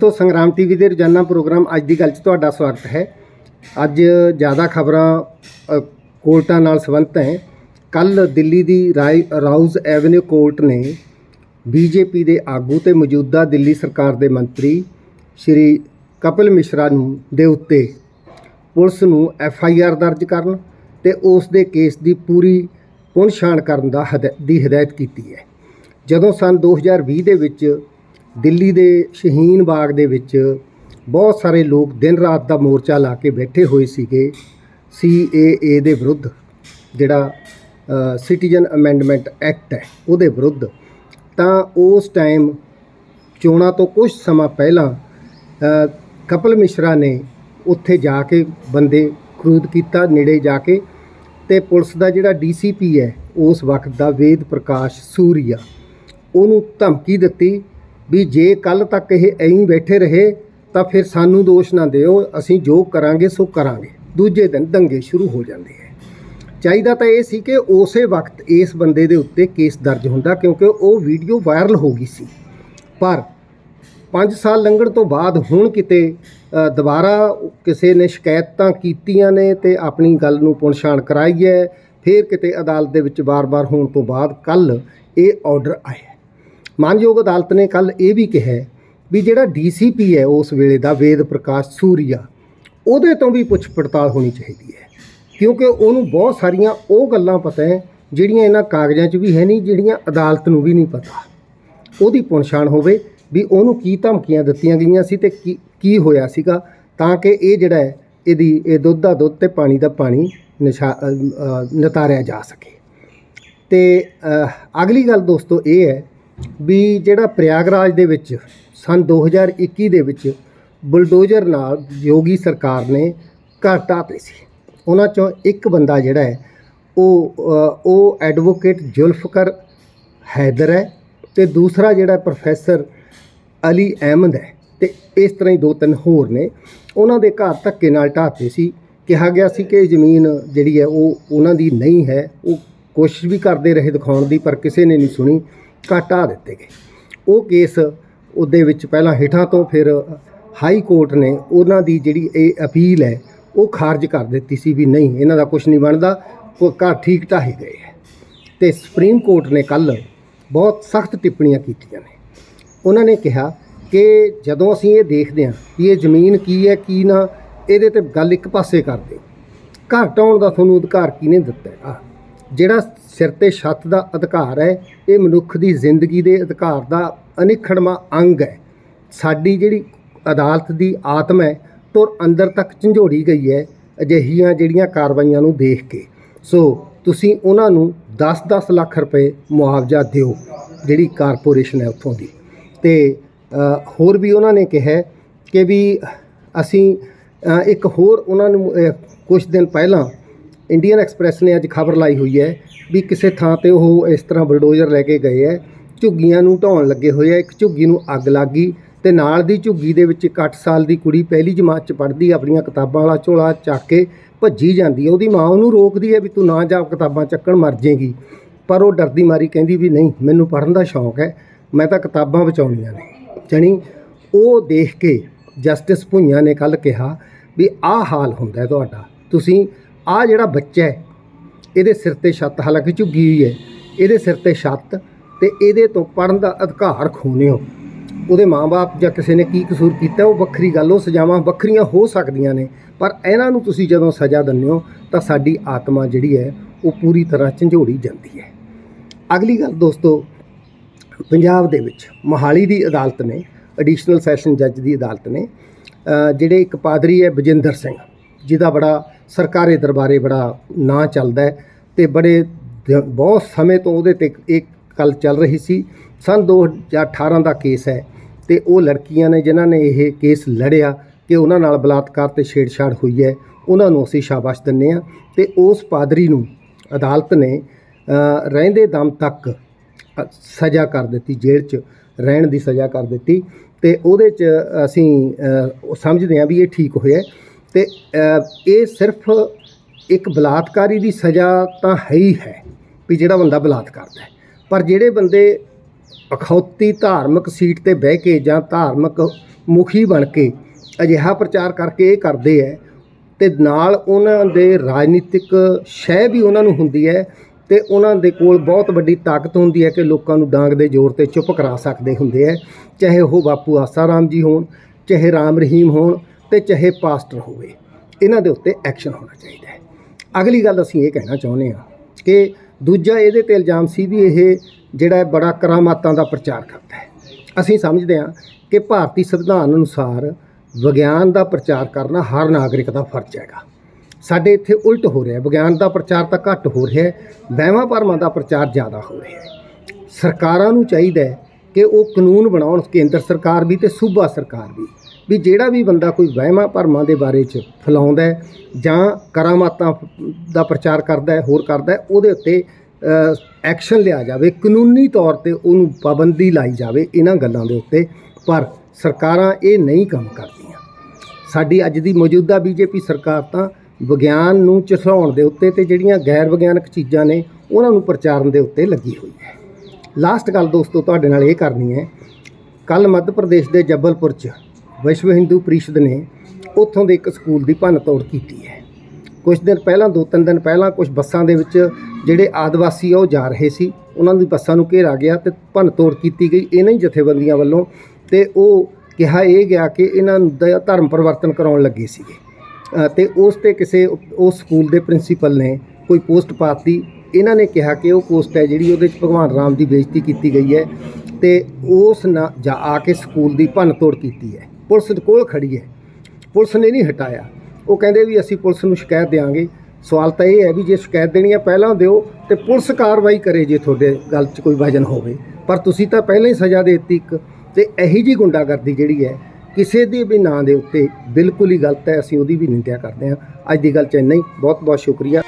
ਦੋਸਤੋ, ਸੰਗਰਾਮ ਟੀਵੀ ਦੇ ਰੋਜ਼ਾਨਾ ਪ੍ਰੋਗਰਾਮ ਅੱਜ ਦੀ ਗੱਲ 'ਚ ਤੁਹਾਡਾ ਸਵਾਗਤ ਹੈ। ਅੱਜ ਜ਼ਿਆਦਾ ਖਬਰਾਂ ਕੋਰਟਾਂ ਨਾਲ ਸੰਬੰਧਿਤ ਹੈ। ਕੱਲ ਦਿੱਲੀ ਦੀ ਰਾਈ ਰਾਉਜ਼ ਐਵਨਿਊ ਕੋਰਟ ਨੇ ਬੀਜੇਪੀ ਦੇ ਆਗੂ ਤੇ ਮੌਜੂਦਾ ਦਿੱਲੀ ਸਰਕਾਰ ਦੇ ਮੰਤਰੀ ਸ਼੍ਰੀ ਕਪਿਲ ਮਿਸ਼ਰਾ ਨੂੰ ਦੇ ਉੱਤੇ ਪੁਲਿਸ ਨੂੰ ਐਫ ਆਈ ਆਰ ਦਰਜ ਕਰਨ ਤੇ ਉਸ ਦੇ ਕੇਸ ਦੀ ਪੂਰੀ ਪੁਣਛਾਣ ਕਰਨ ਦਾ ਹਦਾ- ਦੀ ਹਦਾਇਤ ਕੀਤੀ ਹੈ। ਜਦੋਂ ਸਨ 2020 ਦੇ ਵਿੱਚ ਦਿੱਲੀ ਦੇ ਸ਼ਹੀਨ ਬਾਗ ਦੇ ਵਿੱਚ ਬਹੁਤ ਸਾਰੇ ਲੋਕ ਦਿਨ ਰਾਤ ਦਾ ਮੋਰਚਾ ਲਾ ਕੇ ਬੈਠੇ ਹੋਏ ਸੀਗੇ ਸੀ ਦੇ ਵਿਰੁੱਧ ਜਿਹੜਾ ਸਿਟੀਜ਼ਨ ਅਮੈਂਡਮੈਂਟ ਐਕਟ ਹੈ ਉਹਦੇ ਵਿਰੁੱਧ। ਤਾਂ ਉਸ ਟਾਈਮ ਚੋਣਾਂ ਤੋਂ ਕੁਝ ਸਮਾਂ ਪਹਿਲਾਂ ਅ, ਕਪਿਲ ਮਿਸ਼ਰਾ ਨੇ ਉੱਥੇ ਜਾ ਕੇ ਬੰਦੇ ਖਰੂਦ ਕੀਤਾ ਨੇੜੇ ਜਾ ਕੇ ਤੇ ਪੁਲਿਸ ਦਾ ਜਿਹੜਾ ਡੀਸੀਪੀ ਹੈ ਉਸ ਵਕਤ ਦਾ ਵੇਦ ਪ੍ਰਕਾਸ਼ ਸੂਰੀਆ ਉਹਨੂੰ ਧਮਕੀ ਦਿੱਤੀ ਵੀ ਜੇ ਕੱਲ ਤੱਕ ਇਹ ਐਂ ਬੈਠੇ ਰਹੇ, ਤਾਂ ਫਿਰ ਸਾਨੂੰ ਦੋਸ਼ ਨਾ ਦਿਓ, ਅਸੀਂ ਜੋ ਕਰਾਂਗੇ ਸੋ ਕਰਾਂਗੇ। ਦੂਜੇ ਦਿਨ ਦੰਗੇ ਸ਼ੁਰੂ ਹੋ ਜਾਂਦੇ ਹੈ ਚਾਹੀਦਾ ਤਾਂ ਇਹ ਸੀ ਕਿ ਉਸੇ ਵਕਤ ਇਸ ਬੰਦੇ ਦੇ ਉੱਤੇ ਕੇਸ ਦਰਜ ਹੁੰਦਾ, ਕਿਉਂਕਿ ਉਹ ਵੀਡੀਓ ਵਾਇਰਲ ਹੋ ਗਈ ਸੀ। ਪਰ 5 ਸਾਲ ਲੰਘਣ ਤੋਂ ਬਾਅਦ ਹੁਣ ਕਿਤੇ ਦੁਬਾਰਾ ਕਿਸੇ ਨੇ ਸ਼ਿਕਾਇਤਾਂ ਕੀਤੀਆਂ ਨੇ ਤੇ ਆਪਣੀ ਗੱਲ ਨੂੰ ਪੁਣਛਾਣ ਕਰਾਈ ਹੈ ਫਿਰ ਕਿਤੇ ਅਦਾਲਤ ਦੇ ਵਿੱਚ ਵਾਰ-ਵਾਰ ਹੋਣ ਤੋਂ ਬਾਅਦ ਕੱਲ ਇਹ ਆਰਡਰ ਆਇਆ। ਮਾਨਯੋਗ ਅਦਾਲਤ ਨੇ ਕੱਲ ਇਹ ਵੀ ਕਿਹਾ ਵੀ ਜਿਹੜਾ ਡੀਸੀਪੀ ਹੈ ਉਸ ਵੇਲੇ ਦਾ ਵੇਦ ਪ੍ਰਕਾਸ਼ ਸੂਰੀਆ ਉਹਦੇ ਤੋਂ ਵੀ ਪੁੱਛ ਪੜਤਾਲ ਹੋਣੀ ਚਾਹੀਦੀ ਹੈ। ਕਿਉਂਕਿ ਉਹਨੂੰ ਬਹੁਤ ਸਾਰੀਆਂ ਉਹ ਗੱਲਾਂ ਪਤਾ ਹੈ ਜਿਹੜੀਆਂ ਇਹਨਾਂ ਕਾਗਜ਼ਾਂ 'ਚ ਵੀ ਹੈ ਨਹੀਂ ਜਿਹੜੀਆਂ ਅਦਾਲਤ ਨੂੰ ਵੀ ਨਹੀਂ ਪਤਾ। ਉਹਦੀ ਪੁਣਛਾਣ ਹੋਵੇ ਵੀ ਉਹਨੂੰ ਕੀ ਧਮਕੀਆਂ ਦਿੱਤੀਆਂ ਗਈਆਂ ਸੀ ਤੇ ਕੀ ਕੀ ਹੋਇਆ ਸੀਗਾ ਤਾਂ ਕਿ ਇਹ ਜਿਹੜਾ ਹੈ ਇਹਦੀ ਇਹ ਦੁੱਧ ਦਾ ਦੁੱਧ ਤੇ ਪਾਣੀ ਦਾ ਪਾਣੀ ਨਿਸ਼ਾ ਅ, ਨਿਤਾਰਿਆ ਜਾ ਸਕੇ। ਤੇ ਅਗਲੀ ਗੱਲ ਦੋਸਤੋ ਇਹ ਹੈ ਵੀ ਜਿਹੜਾ ਪ੍ਰਯਾਗਰਾਜ ਦੇ ਵਿੱਚ ਸਨ 2021 ਦੇ ਵਿੱਚ ਬੁਲਡੋਜ਼ਰ ਨਾਲ ਯੋਗੀ ਸਰਕਾਰ ਨੇ ਘਰ ਢਾਹਤੇ ਸੀ। ਉਹਨਾਂ ਚੋਂ ਇੱਕ ਬੰਦਾ ਜਿਹੜਾ ਹੈ, ਉਹ ਉਹ ਐਡਵੋਕੇਟ ਜ਼ੁਲਫਕਰ ਹੈਦਰ ਹੈ ਤੇ ਦੂਸਰਾ ਜਿਹੜਾ ਪ੍ਰੋਫੈਸਰ ਅਲੀ ਅਹਿਮਦ ਹੈ ਤੇ ਇਸ ਤਰ੍ਹਾਂ ਹੀ ਦੋ ਤਿੰਨ ਹੋਰ ਨੇ। ਉਹਨਾਂ ਦੇ ਘਰ ਧੱਕੇ ਨਾਲ ਢਾਹਤੇ ਸੀ। ਕਿਹਾ ਗਿਆ ਸੀ ਕਿ ਜ਼ਮੀਨ ਜਿਹੜੀ ਹੈ, ਉਹ ਉਹਨਾਂ ਦੀ ਨਹੀਂ ਹੈ। ਉਹ ਕੋਸ਼ਿਸ਼ ਵੀ ਕਰਦੇ ਰਹੇ ਦਿਖਾਉਣ ਦੀ, ਪਰ ਕਿਸੇ ਨੇ ਨਹੀਂ ਸੁਣੀ। ਘਰ ਢਾਹ ਦਿੱਤੇ ਗਏ। ਉਹ ਕੇਸ ਉਹਦੇ ਵਿੱਚ ਪਹਿਲਾਂ ਹੇਠਾਂ ਤੋਂ ਫਿਰ ਹਾਈ ਕੋਰਟ ਨੇ ਉਹਨਾਂ ਦੀ ਜਿਹੜੀ ਇਹ ਅਪੀਲ ਹੈ, ਉਹ ਖਾਰਜ ਕਰ ਦਿੱਤੀ ਸੀ ਵੀ ਨਹੀਂ, ਇਹਨਾਂ ਦਾ ਕੁਝ ਨਹੀਂ ਬਣਦਾ, ਉਹ ਘਰ ਠੀਕ ਢਾਹੇ ਗਏ ਹੈ। ਤੇ ਸੁਪਰੀਮ ਕੋਰਟ ਨੇ ਕੱਲ ਬਹੁਤ ਸਖਤ ਟਿੱਪਣੀਆਂ ਕੀਤੀਆਂ ਨੇ। ਉਹਨਾਂ ਨੇ ਕਿਹਾ ਕਿ ਜਦੋਂ ਅਸੀਂ ਇਹ ਦੇਖਦੇ ਹਾਂ ਕਿ ਇਹ ਜ਼ਮੀਨ ਕੀ ਹੈ, ਕੀ ਨਾ, ਇਹਦੇ ਤੇ ਗੱਲ ਇੱਕ ਪਾਸੇ ਕਰ ਦਿਓ ਘਰ ਢਾਉਣ ਦਾ ਤੁਹਾਨੂੰ ਅਧਿਕਾਰ ਕਿਹਨੇ ਦਿੱਤਾ ਹੈ? ਜਿਹੜਾ ਸਿਰ ਤੇ ਛੱਤ ਦਾ ਅਧਿਕਾਰ ਹੈ, ਇਹ ਮਨੁੱਖ ਦੀ ਜ਼ਿੰਦਗੀ ਦੇ ਅਧਿਕਾਰ ਦਾ ਅਨਿਖੜਵਾਂ ਅੰਗ ਹੈ। ਸਾਡੀ ਜਿਹੜੀ ਅਦਾਲਤ ਦੀ ਆਤਮ ਹੈ, ਤੁਰ ਅੰਦਰ ਤੱਕ ਝੰਜੋੜੀ ਗਈ ਹੈ ਅਜਿਹੀਆਂ ਜਿਹੜੀਆਂ ਕਾਰਵਾਈਆਂ ਨੂੰ ਦੇਖ ਕੇ। ਸੋ ਤੁਸੀਂ ਉਹਨਾਂ ਨੂੰ 10-10 ਲੱਖ ਰੁਪਏ ਮੁਆਵਜ਼ਾ ਦਿਓ, ਜਿਹੜੀ ਕਾਰਪੋਰੇਸ਼ਨ ਹੈ ਉੱਥੋਂ ਦੀ। ਤੇ ਹੋਰ ਵੀ ਉਹਨਾਂ ਨੇ ਕਿਹਾ ਕਿ ਵੀ ਅਸੀਂ ਇੱਕ ਹੋਰ ਉਹਨਾਂ ਨੂੰ ਕੁਝ ਦਿਨ ਪਹਿਲਾਂ ਇੰਡੀਅਨ ਐਕਸਪ੍ਰੈਸ ਨੇ ਅੱਜ ਖਬਰ ਲਾਈ ਹੋਈ ਹੈ ਵੀ ਕਿਸੇ ਥਾਂ ਤੇ ਉਹ ਇਸ ਤਰ੍ਹਾਂ ਬਲਡੋਜ਼ਰ ਲੈ ਕੇ ਗਏ ਹੈ। ਝੁੱਗੀਆਂ ਨੂੰ ਢਾਉਣ ਲੱਗੇ ਹੋਏ ਆ ਇੱਕ ਝੁੱਗੀ ਨੂੰ ਅੱਗ ਲੱਗ ਗਈ ਤੇ ਨਾਲ ਦੀ ਝੁੱਗੀ ਦੇ ਵਿੱਚ ਇੱਕ 8 ਸਾਲ ਦੀ ਕੁੜੀ ਪਹਿਲੀ ਜਮਾਤ ਚ ਪੜ੍ਹਦੀ ਆਪਣੀਆਂ ਕਿਤਾਬਾਂ ਵਾਲਾ ਝੋਲਾ ਚੱਕ ਕੇ ਭੱਜੀ ਜਾਂਦੀ ਹੈ। ਉਹਦੀ ਮਾਂ ਉਹਨੂੰ ਰੋਕਦੀ ਹੈ ਵੀ ਤੂੰ ਨਾ ਜਾ, ਕਿਤਾਬਾਂ ਚੱਕਣ ਮਰ ਜਾਏਗੀ। ਪਰ ਉਹ ਡਰਦੀ ਮਾਰੀ ਕਹਿੰਦੀ ਵੀ ਨਹੀਂ, ਮੈਨੂੰ ਪੜ੍ਹਨ ਦਾ ਸ਼ੌਂਕ ਹੈ। ਮੈਂ ਤਾਂ ਕਿਤਾਬਾਂ ਬਚਾਉਣੀਆਂ ਨੇ। ਜਣੀ ਉਹ ਦੇਖ ਕੇ ਜਸਟਿਸ ਭੁਈਆਂ ਨੇ ਕੱਲ ਕਿਹਾ ਵੀ ਆਹ ਹਾਲ ਹੁੰਦਾ ਤੁਹਾਡਾ। ਤੁਸੀਂ ਆਹ ਜਿਹੜਾ ਬੱਚਾ ਹੈ, ਇਹਦੇ ਸਿਰ ਤੇ ਛੱਤ ਹਾਲਾਂਕਿ ਝੁੱਗੀ ਹੋਈ ਹੈ, ਇਹਦੇ ਸਿਰ ਤੇ ਛੱਤ ਤੇ ਇਹਦੇ ਤੋਂ ਪੜਨ ਦਾ ਅਧਿਕਾਰ ਖੋਹਨੇ ਹੋ ਉਹਦੇ ਮਾਪੇ ਜਾਂ ਕਿਸੇ ਨੇ ਕੀ ਕਸੂਰ ਕੀਤਾ, ਉਹ ਵੱਖਰੀ ਗੱਲ, ਉਹ ਸਜ਼ਾਵਾਂ ਵੱਖਰੀਆਂ ਹੋ ਸਕਦੀਆਂ ਨੇ। ਪਰ ਇਹਨਾਂ ਨੂੰ ਤੁਸੀਂ ਜਦੋਂ ਸਜ਼ਾ ਦਿੰਦੇ ਹੋ, ਤਾਂ ਸਾਡੀ ਆਤਮਾ ਜਿਹੜੀ ਹੈ, ਉਹ ਪੂਰੀ ਤਰ੍ਹਾਂ ਝੰਜੋੜੀ ਜਾਂਦੀ ਹੈ। ਅਗਲੀ ਗੱਲ ਦੋਸਤੋ, ਪੰਜਾਬ ਦੇ ਵਿੱਚ ਮੋਹਾਲੀ ਦੀ ਅਦਾਲਤ ਨੇ ਐਡੀਸ਼ਨਲ ਸੈਸ਼ਨ ਜੱਜ ਦੀ ਅਦਾਲਤ ਨੇ ਜਿਹੜੇ ਇੱਕ ਪਾਦਰੀ ਹੈ, ਬਜਿੰਦਰ ਸਿੰਘ, ਜਿਹਦਾ ਬੜਾ ਸਰਕਾਰੀ ਦਰਬਾਰੇ ਬੜਾ ਨਾਂ ਚੱਲਦਾ ਹੈ ਤੇ ਬੜੇ ਬਹੁਤ ਸਮੇਂ ਤੋਂ ਉਹਦੇ ਤੇ ਇੱਕ ਗੱਲ ਚੱਲ ਰਹੀ ਸੀ। ਸਨ 2018 ਦਾ ਕੇਸ ਹੈ ਤੇ ਉਹ ਲੜਕੀਆਂ ਨੇ ਜਿਨ੍ਹਾਂ ਨੇ ਇਹ ਕੇਸ ਲੜਿਆ ਕਿ ਉਹਨਾਂ ਨਾਲ ਬਲਾਤਕਾਰ ਤੇ ਛੇੜਛਾੜ ਹੋਈ ਹੈ, ਉਹਨਾਂ ਨੂੰ ਅਸੀਂ ਸ਼ਾਬਾਸ਼ ਦਿੰਦੇ ਆ ਤੇ ਉਸ ਪਾਦਰੀ ਨੂੰ ਅਦਾਲਤ ਨੇ ਰਹਿੰਦੇ ਦਮ ਤੱਕ ਸਜ਼ਾ ਕਰ ਦਿੱਤੀ, ਜੇਲ੍ਹ 'ਚ ਰਹਿਣ ਦੀ ਸਜ਼ਾ ਕਰ ਦਿੱਤੀ ਤੇ ਉਹਦੇ 'ਚ ਅਸੀਂ ਸਮਝਦੇ ਹਾਂ ਵੀ ਇਹ ਠੀਕ ਹੋਇਆ ਤੇ ਇਹ ਸਿਰਫ ਇੱਕ ਬਲਾਤਕਾਰੀ ਦੀ ਸਜ਼ਾ ਤਾਂ ਹੈ ਹੀ ਹੈ ਵੀ ਜਿਹੜਾ ਬੰਦਾ ਬਲਾਤ ਕਰਦਾ ਹੈ। ਪਰ ਜਿਹੜੇ ਬੰਦੇ ਅਖੌਤੀ ਧਾਰਮਿਕ ਸੀਟ ਤੇ ਬਹਿ ਕੇ ਜਾਂ ਧਾਰਮਿਕ ਮੁਖੀ ਬਣ ਕੇ ਅਜਿਹਾ ਪ੍ਰਚਾਰ ਕਰਕੇ ਇਹ ਕਰਦੇ ਹੈ ਤੇ ਨਾਲ ਉਹਨਾਂ ਦੇ ਰਾਜਨੀਤਿਕ ਸ਼ਹਿ ਵੀ ਉਹਨਾਂ ਨੂੰ ਹੁੰਦੀ ਹੈ ਤੇ ਉਹਨਾਂ ਦੇ ਕੋਲ ਬਹੁਤ ਵੱਡੀ ਤਾਕਤ ਹੁੰਦੀ ਹੈ ਕਿ ਲੋਕਾਂ ਨੂੰ ਡਾਂਗ ਦੇ ਜ਼ੋਰ ਤੇ ਚੁੱਪ ਕਰਾ ਸਕਦੇ ਹੁੰਦੇ ਹੈ। ਚਾਹੇ ਉਹ ਬਾਪੂ ਆਸਾਰਾਮ ਜੀ ਹੋਣ, ਚਾਹੇ ਰਾਮ ਰਹੀਮ ਹੋਣ ਤੇ ਚਾਹੇ ਪਾਸਟਰ ਹੋਵੇ, ਇਹਨਾਂ ਦੇ ਉੱਤੇ ਐਕਸ਼ਨ ਹੋਣਾ ਚਾਹੀਦਾ ਹੈ। ਅਗਲੀ ਗੱਲ ਅਸੀਂ ਇਹ ਕਹਿਣਾ ਚਾਹੁੰਦੇ ਹਾਂ ਕਿ ਦੂਜਾ ਇਹਦੇ ਤੇ ਇਲਜ਼ਾਮ ਸੀ ਵੀ ਇਹ ਜਿਹੜਾ ਬੜਾ ਕਰਾਮਾਤਾਂ ਦਾ ਪ੍ਰਚਾਰ ਕਰਦਾ ਹੈ। ਅਸੀਂ ਸਮਝਦੇ ਹਾਂ ਕਿ ਭਾਰਤੀ ਸੰਵਿਧਾਨ ਅਨੁਸਾਰ ਵਿਗਿਆਨ ਦਾ ਪ੍ਰਚਾਰ ਕਰਨਾ ਹਰ ਨਾਗਰਿਕ ਦਾ ਫਰਜ਼ ਹੈਗਾ। ਸਾਡੇ ਇੱਥੇ ਉਲਟ ਹੋ ਰਿਹਾ ਵਿਗਿਆਨ ਦਾ ਪ੍ਰਚਾਰ ਤਾਂ ਘੱਟ ਹੋ ਰਿਹਾ ਹੈ, ਵਹਿਮਾਂ ਭਰਮਾਂ ਦਾ ਪ੍ਰਚਾਰ ਜ਼ਿਆਦਾ ਹੋ ਰਿਹਾ ਹੈ। ਸਰਕਾਰਾਂ ਨੂੰ ਚਾਹੀਦਾ ਹੈ ਕਿ ਉਹ ਕਾਨੂੰਨ ਬਣਾਉਣ, ਕੇਂਦਰ ਸਰਕਾਰ ਵੀ ਤੇ ਸੂਬਾ ਸਰਕਾਰ ਵੀ ਵੀ ਜਿਹੜਾ ਵੀ ਬੰਦਾ ਕੋਈ ਵਹਿਮਾਂ ਭਰਮਾਂ ਦੇ ਬਾਰੇ ਚ ਫੈਲਾਉਂਦਾ ਜਾਂ ਕਰਾਮਾਤਾਂ ਦਾ ਪ੍ਰਚਾਰ ਕਰਦਾ ਹੈ, ਹੋਰ ਕਰਦਾ ਹੈ, ਉਹਦੇ ਉੱਤੇ ਐਕਸ਼ਨ ਲਿਆ ਜਾਵੇ, ਕਾਨੂੰਨੀ ਤੌਰ ਤੇ ਉਹਨੂੰ ਪਾਬੰਦੀ ਲਾਈ ਜਾਵੇ ਇਹਨਾਂ ਗੱਲਾਂ ਦੇ ਉੱਤੇ, ਪਰ ਸਰਕਾਰਾਂ ਇਹ ਨਹੀਂ ਕੰਮ ਕਰਦੀਆਂ। ਸਾਡੀ ਅੱਜ ਦੀ ਮੌਜੂਦਾ ਬੀਜੇਪੀ ਸਰਕਾਰ ਤਾਂ ਵਿਗਿਆਨ ਨੂੰ ਝੁਠਲਾਉਣ ਦੇ ਉੱਤੇ ਤੇ ਜਿਹੜੀਆਂ ਗੈਰ ਵਿਗਿਆਨਕ ਚੀਜ਼ਾਂ ਨੇ, ਉਹਨਾਂ ਨੂੰ ਪ੍ਰਚਾਰਨ ਦੇ ਉੱਤੇ ਲੱਗੀ ਹੋਈ ਹੈ। ਲਾਸਟ ਗੱਲ ਦੋਸਤੋ, ਤੁਹਾਡੇ ਨਾਲ ਇਹ ਕਰਨੀ ਹੈ ਕੱਲ ਮੱਧ ਪ੍ਰਦੇਸ਼ ਦੇ ਜਬਲਪੁਰ 'ਚ ਵਿਸ਼ਵ ਹਿੰਦੂ ਪਰਿਸ਼ਦ ਨੇ ਉੱਥੋਂ ਦੇ ਇੱਕ ਸਕੂਲ ਦੀ ਭੰਨ ਤੋੜ ਕੀਤੀ ਹੈ। ਕੁਝ ਦਿਨ ਪਹਿਲਾਂ ਦੋ ਤਿੰਨ ਦਿਨ ਪਹਿਲਾਂ ਕੁਝ ਬੱਸਾਂ ਦੇ ਵਿੱਚ ਜਿਹੜੇ ਆਦਿਵਾਸੀ ਆ ਉਹ ਜਾ ਰਹੇ ਸੀ। ਉਹਨਾਂ ਦੀ ਬੱਸਾਂ ਨੂੰ ਘੇਰਾ ਗਿਆ ਤੇ ਭੰਨ ਤੋੜ ਕੀਤੀ ਗਈ। ਇਹਨਾਂ ਹੀ ਜਥੇਬੰਦੀਆਂ ਵੱਲੋਂ ਤੇ ਉਹ ਕਿਹਾ ਇਹ ਗਿਆ ਕਿ ਇਹਨਾਂ ਦਾ ਧਰਮ ਪਰਿਵਰਤਨ ਕਰਾਉਣ ਲੱਗੇ ਸੀਗੇ। ਅ, ਤੇ ਉਸ ਤੇ ਕਿਸੇ ਉਸ ਸਕੂਲ ਦੇ ਪ੍ਰਿੰਸੀਪਲ ਨੇ ਕੋਈ ਪੋਸਟ ਪਾਤੀ। ਇਹਨਾਂ ਨੇ ਕਿਹਾ ਕਿ ਉਹ ਪੋਸਟ ਹੈ ਜਿਹੜੀ ਉਹਦੇ 'ਚ ਭਗਵਾਨ ਰਾਮ ਦੀ ਬੇਇੱਜ਼ਤੀ ਕੀਤੀ ਗਈ ਹੈ ਤੇ ਉਸ ਨਾ ਜਾ ਆ ਕੇ ਸਕੂਲ ਦੀ ਭੰਨ ਤੋੜ ਕੀਤੀ ਹੈ। ਪੁਲਿਸ ਦੇ ਕੋਲ ਖੜੀ ਹੈ। ਪੁਲਿਸ ਨੇ ਨਹੀਂ ਹਟਾਇਆ। ਉਹ ਕਹਿੰਦੇ ਵੀ ਅਸੀਂ ਪੁਲਿਸ ਨੂੰ ਸ਼ਿਕਾਇਤ ਦੇਵਾਂਗੇ ਸਵਾਲ ਤਾਂ ਇਹ ਹੈ ਵੀ ਜੇ ਸ਼ਿਕਾਇਤ ਦੇਣੀ ਹੈ ਪਹਿਲਾਂ ਦਿਓ ਤੇ ਪੁਲਿਸ ਕਾਰਵਾਈ ਕਰੇ ਜੇ ਤੁਹਾਡੇ ਗੱਲ 'ਚ ਕੋਈ ਵਜਨ ਹੋਵੇ। ਪਰ ਤੁਸੀਂ ਤਾਂ ਪਹਿਲਾਂ ਹੀ ਸਜ਼ਾ ਦੇ ਦਿੱਤੀ ਇੱਕ ਤੇ ਇਹੀ ਜੀ ਗੁੰਡਾਗਰਦੀ ਜਿਹੜੀ ਹੈ, ਕਿਸੇ ਦੇ ਵੀ ਨਾਂ ਦੇ ਉੱਤੇ ਬਿਲਕੁਲ ਹੀ ਗਲਤ ਹੈ, ਅਸੀਂ ਉਹਦੀ ਵੀ ਨਿੰਦਿਆ ਕਰਦੇ ਹਾਂ। ਅੱਜ ਦੀ ਗੱਲ ਚ ਇੰਨਾ ਹੀ। ਬਹੁਤ ਬਹੁਤ ਸ਼ੁਕਰੀਆ।